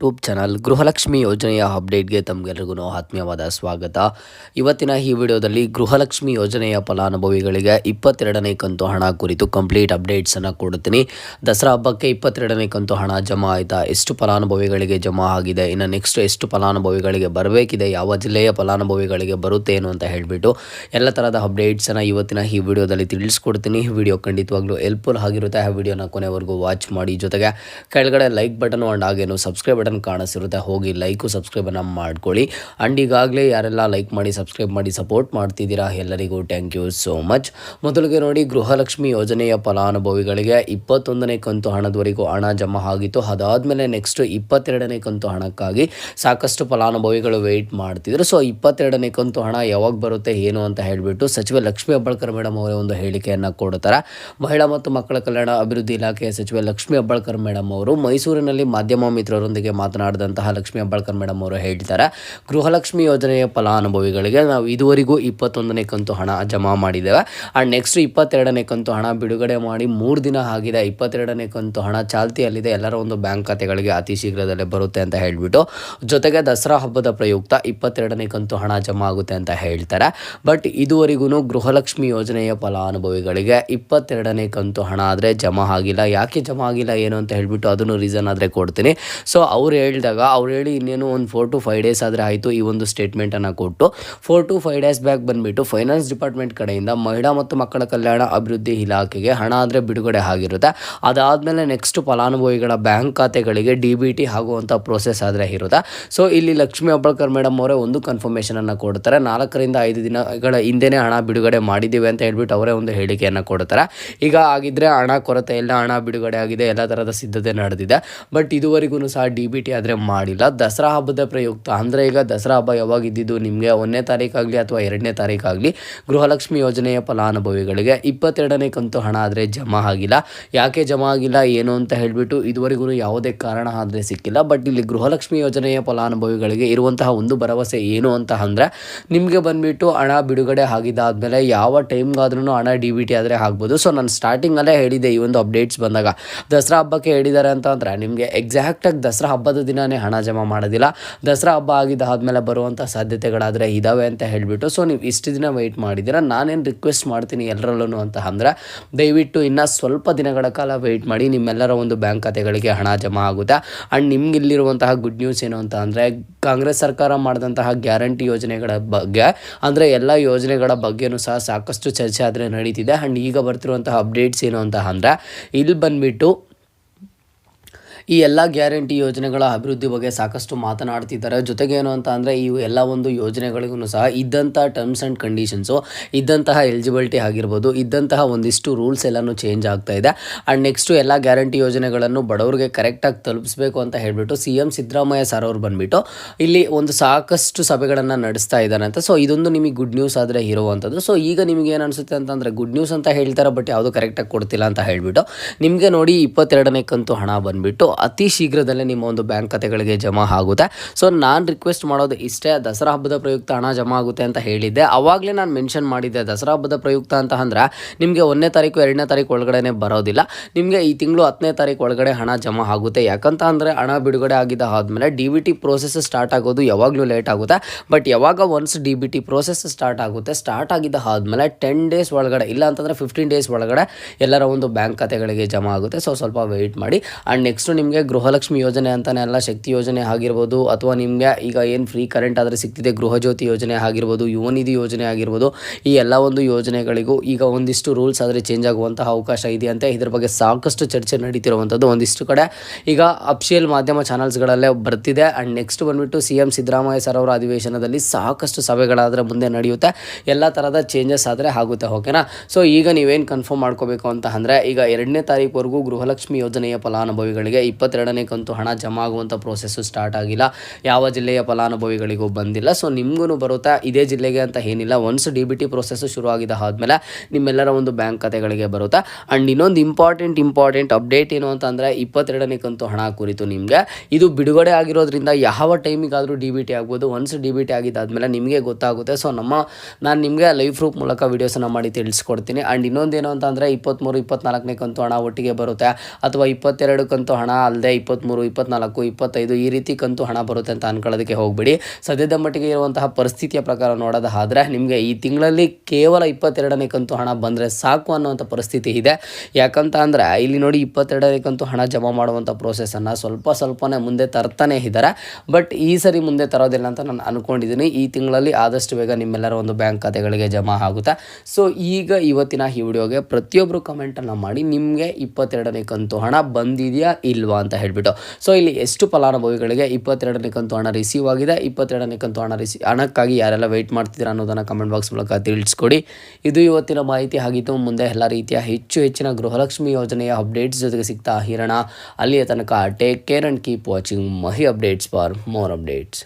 YouTube channel Gruhalakshmi ಯೋಜನೆಯ ಅಪ್ಡೇಟ್ಗೆ ತಮಗೆಲ್ಲರಿಗೂ ಆತ್ಮೀಯವಾದ ಸ್ವಾಗತ. ಇವತ್ತಿನ ಈ ವಿಡಿಯೋದಲ್ಲಿ ಗೃಹಲಕ್ಷ್ಮಿ ಯೋಜನೆಯ ಫಲಾನುಭವಿಗಳಿಗೆ ಇಪ್ಪತ್ತೆರಡನೇ ಕಂತು ಹಣ ಕುರಿತು ಕಂಪ್ಲೀಟ್ ಅಪ್ಡೇಟ್ಸನ್ನು ಕೊಡುತ್ತೀನಿ. ದಸರಾ ಹಬ್ಬಕ್ಕೆ ಇಪ್ಪತ್ತೆರಡನೇ ಕಂತು ಹಣ ಜಮಾ ಆಯಿತಾ? ಎಷ್ಟು ಫಲಾನುಭವಿಗಳಿಗೆ ಜಮಾ ಆಗಿದೆ? ಇನ್ನು ನೆಕ್ಸ್ಟ್ ಎಷ್ಟು ಫಲಾನುಭವಿಗಳಿಗೆ ಬರಬೇಕಿದೆ? ಯಾವ ಜಿಲ್ಲೆಯ ಫಲಾನುಭವಿಗಳಿಗೆ ಬರುತ್ತೆ ಏನು ಅಂತ ಹೇಳಿಬಿಟ್ಟು ಎಲ್ಲ ಥರದ ಅಪ್ಡೇಟ್ಸನ್ನು ಇವತ್ತಿನ ಈ ವಿಡಿಯೋದಲ್ಲಿ ತಿಳಿಸ್ಕೊಡ್ತೀನಿ. ಈ ವಿಡಿಯೋ ಖಂಡಿತವಾಗ್ಲೂ ಹೆಲ್ಪ್ಫುಲ್ ಆಗಿರುತ್ತೆ. ಆ ವಿಡಿಯೋನ ಕೊನೆವರೆಗೂ ವಾಚ್ ಮಾಡಿ. ಜೊತೆಗೆ ಕೆಳಗಡೆ ಲೈಕ್ ಬಟನ್ ಆ್ಯಂಡ್ ಹಾಗೇನು ಸಬ್ಸ್ಕ್ರೈಬ್ ಬಟನ್ ಕಾಣಿಸಿರುತ್ತೆ, ಹೋಗಿ ಲೈಕು ಸಬ್ಸ್ಕ್ರೈಬನ್ನು ಮಾಡ್ಕೊಳ್ಳಿ. ಆ್ಯಂಡ್ ಈಗಾಗಲೇ ಯಾರೆಲ್ಲ ಲೈಕ್ ಮಾಡಿ ಸಬ್ಸ್ಕ್ರೈಬ್ ಮಾಡಿ ಸಪೋರ್ಟ್ ಮಾಡ್ತಿದ್ದೀರಾ, ಎಲ್ಲರಿಗೂ ಥ್ಯಾಂಕ್ ಯು ಸೋ ಮಚ್ ಮೊದಲಿಗೆ ನೋಡಿ, ಗೃಹಲಕ್ಷ್ಮಿ ಯೋಜನೆಯ ಫಲಾನುಭವಿಗಳಿಗೆ ಇಪ್ಪತ್ತೊಂದನೇ ಕಂತು ಹಣದವರೆಗೂ ಹಣ ಜಮಾ ಆಗಿತ್ತು. ಅದಾದಮೇಲೆ ನೆಕ್ಸ್ಟ್ ಇಪ್ಪತ್ತೆರಡನೇ ಕಂತು ಹಣಕ್ಕಾಗಿ ಸಾಕಷ್ಟು ಫಲಾನುಭವಿಗಳು ವೆಯ್ಟ್ ಮಾಡ್ತಿದ್ರು. ಸೊ ಇಪ್ಪತ್ತೆರಡನೇ ಕಂತು ಹಣ ಯಾವಾಗ ಬರುತ್ತೆ, ಏನು ಅಂತ ಹೇಳಿಬಿಟ್ಟು ಸಚಿವೆ ಲಕ್ಷ್ಮೀ ಅಬ್ಬಳ್ಕರ್ ಮೇಡಮ್ ಅವರೇ ಒಂದು ಹೇಳಿಕೆಯನ್ನು ಕೊಡ್ತಾರೆ. ಮಹಿಳಾ ಮತ್ತು ಮಕ್ಕಳ ಕಲ್ಯಾಣ ಅಭಿವೃದ್ಧಿ ಇಲಾಖೆಯ ಸಚಿವೆ ಲಕ್ಷ್ಮೀ ಅಬ್ಬಳ್ಕರ್ ಮೇಡಮ್ ಅವರು ಮೈಸೂರಿನಲ್ಲಿ ಮಾಧ್ಯಮ ಮಿತ್ರರೊಂದಿಗೆ ಮಾತನಾಡಿದಂತಹ ಲಕ್ಷ್ಮೀ ಹೆಬ್ಬಾಳ್ಕರ್ ಮೇಡಮ್ ಅವರು ಹೇಳ್ತಾರೆ ಗೃಹಲಕ್ಷ್ಮಿ ಯೋಜನೆಯ ಫಲಾನುಭವಿಗಳಿಗೆ ನಾವು ಇದುವರೆಗೂ ಇಪ್ಪತ್ತೊಂದನೇ ಕಂತು ಹಣ ಜಮಾ ಮಾಡಿದ್ದೇವೆ. ಆ್ಯಂಡ್ ನೆಕ್ಸ್ಟ್ ಇಪ್ಪತ್ತೆರಡನೇ ಕಂತು ಹಣ ಬಿಡುಗಡೆ ಮಾಡಿ ಮೂರು ದಿನ ಆಗಿದೆ. ಇಪ್ಪತ್ತೆರಡನೇ ಕಂತು ಹಣ ಚಾಲ್ತಿಯಲ್ಲಿದೆ. ಎಲ್ಲರ ಒಂದು ಬ್ಯಾಂಕ್ ಖಾತೆಗಳಿಗೆ ಅತಿ ಶೀಘ್ರದಲ್ಲೇ ಬರುತ್ತೆ ಅಂತ ಹೇಳಿಬಿಟ್ಟು ಜೊತೆಗೆ ದಸರಾ ಹಬ್ಬದ ಪ್ರಯುಕ್ತ ಇಪ್ಪತ್ತೆರಡನೇ ಕಂತು ಹಣ ಜಮಾ ಆಗುತ್ತೆ ಅಂತ ಹೇಳ್ತಾರೆ. ಬಟ್ ಇದುವರೆಗೂ ಗೃಹಲಕ್ಷ್ಮಿ ಯೋಜನೆಯ ಫಲಾನುಭವಿಗಳಿಗೆ ಇಪ್ಪತ್ತೆರಡನೇ ಕಂತು ಹಣ ಆದರೆ ಜಮಾ ಆಗಿಲ್ಲ. ಯಾಕೆ ಜಮಾ ಆಗಿಲ್ಲ ಏನು ಅಂತ ಹೇಳಿಬಿಟ್ಟು ಅದನ್ನು ರೀಸನ್ ಆದರೆ ಕೊಡ್ತೀನಿ. ಸೊ ಅವ್ರು ಹೇಳಿದಾಗ, ಅವ್ರು ಹೇಳಿ ಇನ್ನೇನು ಒಂದು ಫೋರ್ ಟು ಫೈವ್ ಡೇಸ್ ಆದರೆ ಆಯಿತು ಈ ಒಂದು ಸ್ಟೇಟ್ಮೆಂಟನ್ನು ಕೊಟ್ಟು. Four to five days back ಬಂದುಬಿಟ್ಟು ಫೈನಾನ್ಸ್ ಡಿಪಾರ್ಟ್ಮೆಂಟ್ ಕಡೆಯಿಂದ ಮಹಿಳಾ ಮತ್ತು ಮಕ್ಕಳ ಕಲ್ಯಾಣ ಅಭಿವೃದ್ಧಿ ಇಲಾಖೆಗೆ ಹಣ ಆದರೆ ಬಿಡುಗಡೆ ಆಗಿರುತ್ತೆ. ಅದಾದಮೇಲೆ ನೆಕ್ಸ್ಟ್ ಫಲಾನುಭವಿಗಳ ಬ್ಯಾಂಕ್ ಖಾತೆಗಳಿಗೆ ಡಿ ಬಿ ಟಿ ಆಗುವಂಥ ಪ್ರೋಸೆಸ್ ಆದರೆ ಇರುತ್ತೆ. ಸೊ ಇಲ್ಲಿ ಲಕ್ಷ್ಮೀ ಅಬ್ಬಳ್ಕರ್ ಮೇಡಮ್ ಅವರೇ ಒಂದು ಕನ್ಫರ್ಮೇಷನನ್ನು ಕೊಡ್ತಾರೆ. ನಾಲ್ಕರಿಂದ ಐದು ದಿನಗಳ ಹಿಂದೆನೇ ಹಣ ಬಿಡುಗಡೆ ಮಾಡಿದ್ದೀವಿ ಅಂತ ಹೇಳ್ಬಿಟ್ಟು ಅವರೇ ಒಂದು ಹೇಳಿಕೆಯನ್ನು ಕೊಡ್ತಾರೆ. ಈಗ ಆಗಿದ್ದರೆ ಹಣ ಕೊರತೆ ಇಲ್ಲ, ಹಣ ಬಿಡುಗಡೆ ಆಗಿದೆ, ಎಲ್ಲ ಥರದ ಸಿದ್ಧತೆ ನಡೆದಿದೆ. ಬಟ್ ಇದುವರೆಗೂ ಸಹ ಡಿ ಬಿ ಟಿ ಆದರೆ ಮಾಡಿಲ್ಲ. ದಸರಾ ಹಬ್ಬದ ಪ್ರಯುಕ್ತ, ಅಂದರೆ ಈಗ ದಸರಾ ಹಬ್ಬ ಯಾವಾಗ ಇದ್ದಿದ್ದು ನಿಮಗೆ ಒಂದನೇ ತಾರೀಕಾಗಲಿ ಅಥವಾ ಎರಡನೇ ತಾರೀಕಾಗಲಿ ಗೃಹಲಕ್ಷ್ಮಿ ಯೋಜನೆಯ ಫಲಾನುಭವಿಗಳಿಗೆ ಇಪ್ಪತ್ತೆರಡನೇ ಕಂತು ಹಣ ಆದರೆ ಜಮಾ ಆಗಿಲ್ಲ. ಯಾಕೆ ಜಮಾ ಆಗಿಲ್ಲ, ಏನು ಅಂತ ಹೇಳಿಬಿಟ್ಟು ಇದುವರೆಗೂ ಯಾವುದೇ ಕಾರಣ ಆದರೆ ಸಿಕ್ಕಿಲ್ಲ. ಬಟ್ ಇಲ್ಲಿ ಗೃಹಲಕ್ಷ್ಮಿ ಯೋಜನೆಯ ಫಲಾನುಭವಿಗಳಿಗೆ ಇರುವಂತಹ ಒಂದು ಭರವಸೆ ಏನು ಅಂತ ಅಂದರೆ, ನಿಮಗೆ ಬಂದುಬಿಟ್ಟು ಹಣ ಬಿಡುಗಡೆ ಆಗಿದ್ದಾದಮೇಲೆ ಯಾವ ಟೈಮ್ಗಾದ್ರೂ ಹಣ ಡಿ ಬಿ ಟಿ ಆದರೆ ಆಗ್ಬೋದು. ಸೊ ನಾನು ಸ್ಟಾರ್ಟಿಂಗಲ್ಲೇ ಹೇಳಿದೆ ಈ ಒಂದು ಅಪ್ಡೇಟ್ಸ್ ಬಂದಾಗ. ದಸರಾ ಹಬ್ಬಕ್ಕೆ ಹೇಳಿದ್ದಾರೆ ಅಂತ ಅಂದರೆ, ನಿಮಗೆ ಎಕ್ಸಾಕ್ಟಾಗಿ ದಸರಾ ಹಬ್ಬದ ದಿನವೇ ಹಣ ಜಮಾ ಮಾಡೋದಿಲ್ಲ. ದಸರಾ ಹಬ್ಬ ಆಗಿದ್ದಾದಮೇಲೆ ಬರುವಂಥ ಸಾಧ್ಯತೆಗಳಾದರೆ ಇದ್ದಾವೆ ಅಂತ ಹೇಳಿಬಿಟ್ಟು ಸೊ ನೀವು ಇಷ್ಟು ದಿನ ವೆಯ್ಟ್ ಮಾಡಿದ್ದೀರಾ? ನಾನೇನು ರಿಕ್ವೆಸ್ಟ್ ಮಾಡ್ತೀನಿ ಎಲ್ಲರಲ್ಲೂ ಅಂತ ಅಂದರೆ, ದಯವಿಟ್ಟು ಇನ್ನೂ ಸ್ವಲ್ಪ ದಿನಗಳ ಕಾಲ ವೆಯ್ಟ್ ಮಾಡಿ, ನಿಮ್ಮೆಲ್ಲರ ಒಂದು ಬ್ಯಾಂಕ್ ಖಾತೆಗಳಿಗೆ ಹಣ ಜಮಾ ಆಗುತ್ತೆ. ಆ್ಯಂಡ್ ನಿಮ್ಗೆ ಇಲ್ಲಿರುವಂತಹ ಗುಡ್ ನ್ಯೂಸ್ ಏನು ಅಂತ ಅಂದರೆ, ಕಾಂಗ್ರೆಸ್ ಸರ್ಕಾರ ಮಾಡಿದಂತಹ ಗ್ಯಾರಂಟಿ ಯೋಜನೆಗಳ ಬಗ್ಗೆ, ಅಂದರೆ ಎಲ್ಲ ಯೋಜನೆಗಳ ಬಗ್ಗೆನೂ ಸಹ ಸಾಕಷ್ಟು ಚರ್ಚೆ ಆದರೆ ನಡೀತಿದೆ. ಆ್ಯಂಡ್ ಈಗ ಬರ್ತಿರುವಂತಹ ಅಪ್ಡೇಟ್ಸ್ ಏನು ಅಂತ ಅಂದರೆ, ಇಲ್ಲಿ ಬಂದುಬಿಟ್ಟು ಈ ಎಲ್ಲ ಗ್ಯಾರಂಟಿ ಯೋಜನೆಗಳ ಅಭಿವೃದ್ಧಿ ಬಗ್ಗೆ ಸಾಕಷ್ಟು ಮಾತನಾಡ್ತಿದ್ದಾರೆ. ಜೊತೆಗೆ ಏನು ಅಂತ ಅಂದರೆ ಈ ಎಲ್ಲ ಒಂದು ಯೋಜನೆಗಳಿಗೂ ಸಹ ಇದ್ದಂಥ ಟರ್ಮ್ಸ್ ಆ್ಯಂಡ್ ಕಂಡೀಷನ್ಸು ಇದ್ದಂತಹ ಎಲಿಜಿಬಿಲಿಟಿ ಆಗಿರ್ಬೋದು, ಇದ್ದಂತಹ ಒಂದಿಷ್ಟು ರೂಲ್ಸ್ ಎಲ್ಲನೂ ಚೇಂಜ್ ಆಗ್ತಾ ಇದೆ. ಆ್ಯಂಡ್ ನೆಕ್ಸ್ಟು ಎಲ್ಲ ಗ್ಯಾರಂಟಿ ಯೋಜನೆಗಳನ್ನು ಬಡವರಿಗೆ ಕರೆಕ್ಟಾಗಿ ತಲುಪಿಸ್ಬೇಕು ಅಂತ ಹೇಳಿಬಿಟ್ಟು ಸಿ ಎಂ ಸಿದ್ದರಾಮಯ್ಯ ಸರ್ ಅವರು ಬಂದುಬಿಟ್ಟು ಇಲ್ಲಿ ಒಂದು ಸಾಕಷ್ಟು ಸಭೆಗಳನ್ನು ನಡೆಸ್ತಾ ಇದ್ದಾರೆ ಅಂತ. ಸೊ ಇದೊಂದು ನಿಮಗೆ ಗುಡ್ ನ್ಯೂಸ್ ಆದರೆ ಇರುವಂಥದ್ದು ಸೊ ಈಗ ನಿಮಗೆ ಏನು ಅನಿಸುತ್ತೆ ಅಂತಂದರೆ ಗುಡ್ ನ್ಯೂಸ್ ಅಂತ ಹೇಳ್ತಾರೆ ಬಟ್ ಯಾವುದು ಕರೆಕ್ಟಾಗಿ ಕೊಡ್ತಿಲ್ಲ ಅಂತ ಹೇಳಿಬಿಟ್ಟು, ನಿಮಗೆ ನೋಡಿ ಇಪ್ಪತ್ತೆರಡನೇ ಕಂತು ಹಣ ಬಂದುಬಿಟ್ಟು ಅತಿ ಶೀಘ್ರದಲ್ಲೇ ನಿಮ್ಮ ಒಂದು ಬ್ಯಾಂಕ್ ಖಾತೆಗಳಿಗೆ ಜಮಾ ಆಗುತ್ತೆ. ಸೊ ನಾನು ರಿಕ್ವೆಸ್ಟ್ ಮಾಡೋದು ಇಷ್ಟೇ, ದಸರಾ ಹಬ್ಬದ ಪ್ರಯುಕ್ತ ಹಣ ಜಮಾ ಆಗುತ್ತೆ ಅಂತ ಹೇಳಿದ್ದೆ. ಅವಾಗಲೇ ನಾನು ಮೆನ್ಷನ್ ಮಾಡಿದ್ದೆ, ದಸರಾ ಹಬ್ಬದ ಪ್ರಯುಕ್ತ ಅಂತ ಅಂದ್ರೆ ನಿಮಗೆ ಒಂದನೇ ತಾರೀಕು, ಎರಡನೇ ತಾರೀಕು ಒಳಗಡೆ ಬರೋದಿಲ್ಲ. ನಿಮಗೆ ಈ ತಿಂಗಳು ಹತ್ತನೇ ತಾರೀಕು ಒಳಗಡೆ ಹಣ ಜಮಾ ಆಗುತ್ತೆ. ಯಾಕಂತ ಅಂದರೆ ಹಣ ಬಿಡುಗಡೆ ಆಗಿದ್ದ ಆದಮೇಲೆ D B T process start ಆಗೋದು ಯಾವಾಗಲೂ ಲೇಟ್ ಆಗುತ್ತೆ. ಬಟ್ ಯಾವಾಗ once D B T process start ಆಗುತ್ತೆ ಸ್ಟಾರ್ಟ್ ಆಗಿದ್ದ ಆದಮೇಲೆ ಟೆನ್ ಡೇಸ್ ಒಳಗಡೆ, ಇಲ್ಲ ಅಂತಂದರೆ ಫಿಫ್ಟೀನ್ ಡೇಸ್ ಒಳಗಡೆ ಎಲ್ಲರ ಒಂದು ಬ್ಯಾಂಕ್ ಖಾತೆಗಳಿಗೆ ಜಮಾ ಆಗುತ್ತೆ. ಸೊ ಸ್ವಲ್ಪ ವೆಯ್ಟ್ ಮಾಡಿ. ಆ್ಯಂಡ್ ನೆಕ್ಸ್ಟು ನಿಮಗೆ ಗೃಹಲಕ್ಷ್ಮಿ ಯೋಜನೆ ಅಂತಲೇ ಎಲ್ಲ ಶಕ್ತಿ ಯೋಜನೆ ಆಗಿರ್ಬೋದು, ಅಥವಾ ನಿಮಗೆ ಈಗ ಏನು ಫ್ರೀ ಕರೆಂಟ್ ಆದರೆ ಸಿಗ್ತಿದೆ, ಗೃಹಜ್ಯೋತಿ ಯೋಜನೆ ಆಗಿರ್ಬೋದು ಯುವ ನಿಧಿ ಯೋಜನೆ ಆಗಿರ್ಬೋದು, ಈ ಎಲ್ಲ ಒಂದು ಯೋಜನೆಗಳಿಗೂ ಈಗ ಒಂದಿಷ್ಟು ರೂಲ್ಸ್ ಆದರೆ ಚೇಂಜ್ ಆಗುವಂತಹ ಅವಕಾಶ ಇದೆಯಂತೆ. ಇದ್ರ ಬಗ್ಗೆ ಸಾಕಷ್ಟು ಚರ್ಚೆ ನಡೀತಿರುವಂಥದ್ದು ಒಂದಿಷ್ಟು ಕಡೆ. ಈಗ ಅಫಿಷಿಯಲ್ ಮಾಧ್ಯಮ ಚಾನಲ್ಸ್ಗಳಲ್ಲೇ ಬರ್ತಿದೆ. ಆ್ಯಂಡ್ ನೆಕ್ಸ್ಟ್ ಬಂದುಬಿಟ್ಟು ಸಿ ಎಂ ಸಿದ್ದರಾಮಯ್ಯ ಸರ್ ಅವರ ಅಧಿವೇಶನದಲ್ಲಿ ಸಾಕಷ್ಟು ಸಭೆಗಳಾದರೆ ಮುಂದೆ ನಡೆಯುತ್ತೆ. ಎಲ್ಲ ಥರದ ಚೇಂಜಸ್ ಆದರೆ ಆಗುತ್ತೆ ಓಕೆನಾ ಸೊ ಈಗ ನೀವೇನು ಕನ್ಫರ್ಮ್ ಮಾಡ್ಕೋಬೇಕು ಅಂತ ಅಂದರೆ, ಈಗ ಎರಡನೇ ತಾರೀಕುವರೆಗೂ ಗೃಹಲಕ್ಷ್ಮಿ ಯೋಜನೆಯ ಫಲಾನುಭವಿಗಳಿಗೆ ಇಪ್ಪತ್ತೆರಡನೇ ಕಂತು ಹಣ ಜಮಾ ಆಗುವಂಥ ಪ್ರೋಸೆಸ್ಸು ಸ್ಟಾರ್ಟ್ ಆಗಿಲ್ಲ. ಯಾವ ಜಿಲ್ಲೆಯ ಫಲಾನುಭವಿಗಳಿಗೂ ಬಂದಿಲ್ಲ. ಸೊ ನಿಮಗೂ ಬರುತ್ತಾ ಇದೇ ಜಿಲ್ಲೆಗೆ ಅಂತ ಏನಿಲ್ಲ. Once D B T process ಶುರು ಆದಮೇಲೆ ನಿಮ್ಮೆಲ್ಲರ ಒಂದು ಬ್ಯಾಂಕ್ ಖಾತೆಗಳಿಗೆ ಬರುತ್ತಾ. ಆ್ಯಂಡ್ ಇನ್ನೊಂದು ಇಂಪಾರ್ಟೆಂಟ್ ಇಂಪಾರ್ಟೆಂಟ್ ಅಪ್ಡೇಟ್ ಏನು ಅಂತಂದರೆ ಇಪ್ಪತ್ತೆರಡನೇ ಕಂತು ಹಣ ಕುರಿತು ನಿಮಗೆ. ಇದು ಬಿಡುಗಡೆ ಆಗಿರೋದ್ರಿಂದ ಯಾವ ಟೈಮಿಗಾದರೂ ಡಿ ಬಿ ಟಿ ಆಗ್ಬೋದು. ಒನ್ಸ್ ಡಿ ಬಿ ಟಿ ಆಗಿದ್ದಾದಮೇಲೆ ನಿಮಗೆ ಗೊತ್ತಾಗುತ್ತೆ. ಸೊ ನಮ್ಮ, ನಾನು ನಿಮಗೆ ಲೈವ್ ಪ್ರೂಫ್ ಮೂಲಕ ವೀಡಿಯೋಸನ್ನು ಮಾಡಿ ತಿಳಿಸ್ಕೊಡ್ತೀನಿ. ಆ್ಯಂಡ್ ಇನ್ನೊಂದೇನು ಅಂತ ಅಂದರೆ ಇಪ್ಪತ್ತ್ಮೂರು ಇಪ್ಪತ್ತ್ನಾಲ್ಕನೇ ಕಂತು ಹಣ ಒಟ್ಟಿಗೆ ಬರುತ್ತೆ? ಅಥವಾ ಇಪ್ಪತ್ತೆರಡು ಕಂತು ಹಣ ಅಲ್ಲದೆ ಇಪ್ಪತ್ತ್ಮೂರು ಇಪ್ಪತ್ನಾಲ್ಕು, ಇಪ್ಪತ್ತೈದು ಈ ರೀತಿ ಕಂತು ಹಣ ಬರುತ್ತೆ ಅಂತ ಅನ್ಕೊಳ್ಳೋದಕ್ಕೆ ಹೋಗಬೇಡಿ. ಸದ್ಯದ ಮಟ್ಟಿಗೆ ಇರುವಂತಹ ಪರಿಸ್ಥಿತಿಯ ಪ್ರಕಾರ ನೋಡೋದಾದರೆ ನಿಮಗೆ ಈ ತಿಂಗಳಲ್ಲಿ ಕೇವಲ ಇಪ್ಪತ್ತೆರಡನೇ ಕಂತು ಹಣ ಬಂದರೆ ಸಾಕು ಅನ್ನುವಂಥ ಪರಿಸ್ಥಿತಿ ಇದೆ. ಯಾಕಂತ ಅಂದರೆ ಇಲ್ಲಿ ನೋಡಿ ಇಪ್ಪತ್ತೆರಡನೇ ಕಂತು ಹಣ ಜಮಾ ಮಾಡುವಂಥ ಪ್ರೋಸೆಸನ್ನು ಸ್ವಲ್ಪ ಸ್ವಲ್ಪನೇ ಮುಂದೆ ತರ್ತಾನೆ ಇದ್ದಾರೆ. ಬಟ್ ಈ ಸರಿ ಮುಂದೆ ತರೋದಿಲ್ಲ ಅಂತ ನಾನು ಅನ್ಕೊಂಡಿದ್ದೀನಿ. ಈ ತಿಂಗಳಲ್ಲಿ ಆದಷ್ಟು ಬೇಗ ನಿಮ್ಮೆಲ್ಲರ ಒಂದು ಬ್ಯಾಂಕ್ ಖಾತೆಗಳಿಗೆ ಜಮಾ ಆಗುತ್ತೆ? ಸೊ ಈಗ ಇವತ್ತಿನ ಈ ವಿಡಿಯೋಗೆ ಪ್ರತಿಯೊಬ್ಬರು ಕಮೆಂಟನ್ನು ಮಾಡಿ ನಿಮಗೆ ಇಪ್ಪತ್ತೆರಡನೇ ಕಂತು ಹಣ ಬಂದಿದೆಯಾ ಇಲ್ವಾ ಅಂತ ಹೇಳ್ಬಿಟ್ಟು. ಸೊ ಇಲ್ಲಿ ಎಷ್ಟು ಫಲಾನುಭವಿಗಳಿಗೆ ಇಪ್ಪತ್ತೆರಡನೇ ಕಂತು ಹಣ ರಿಸೀವ್ ಆಗಿದೆ, ಇಪ್ಪತ್ತೆರಡನೇ ಕಂತು ಹಣ ರಿಸೀವ್ ಹಣಕ್ಕಾಗಿ ಯಾರೆಲ್ಲ ವೆಯ್ಟ್ ಮಾಡ್ತಿದ್ದೀರಾ ಅನ್ನೋದನ್ನು ಕಮೆಂಟ್ ಬಾಕ್ಸ್ ಮೂಲಕ ತಿಳಿಸ್ಕೊಡಿ. ಇದು ಇವತ್ತಿನ ಮಾಹಿತಿ ಆಗಿತ್ತು ಮುಂದೆ ಎಲ್ಲ ರೀತಿಯ ಹೆಚ್ಚು ಹೆಚ್ಚಿನ ಗೃಹಲಕ್ಷ್ಮಿ ಯೋಜನೆಯ ಅಪ್ಡೇಟ್ಸ್ ಜೊತೆಗೆ ಸಿಗ್ತಾ ಹಿರಣ. ಅಲ್ಲಿಯ ತನಕ take care and keep watching Mahi updates for more updates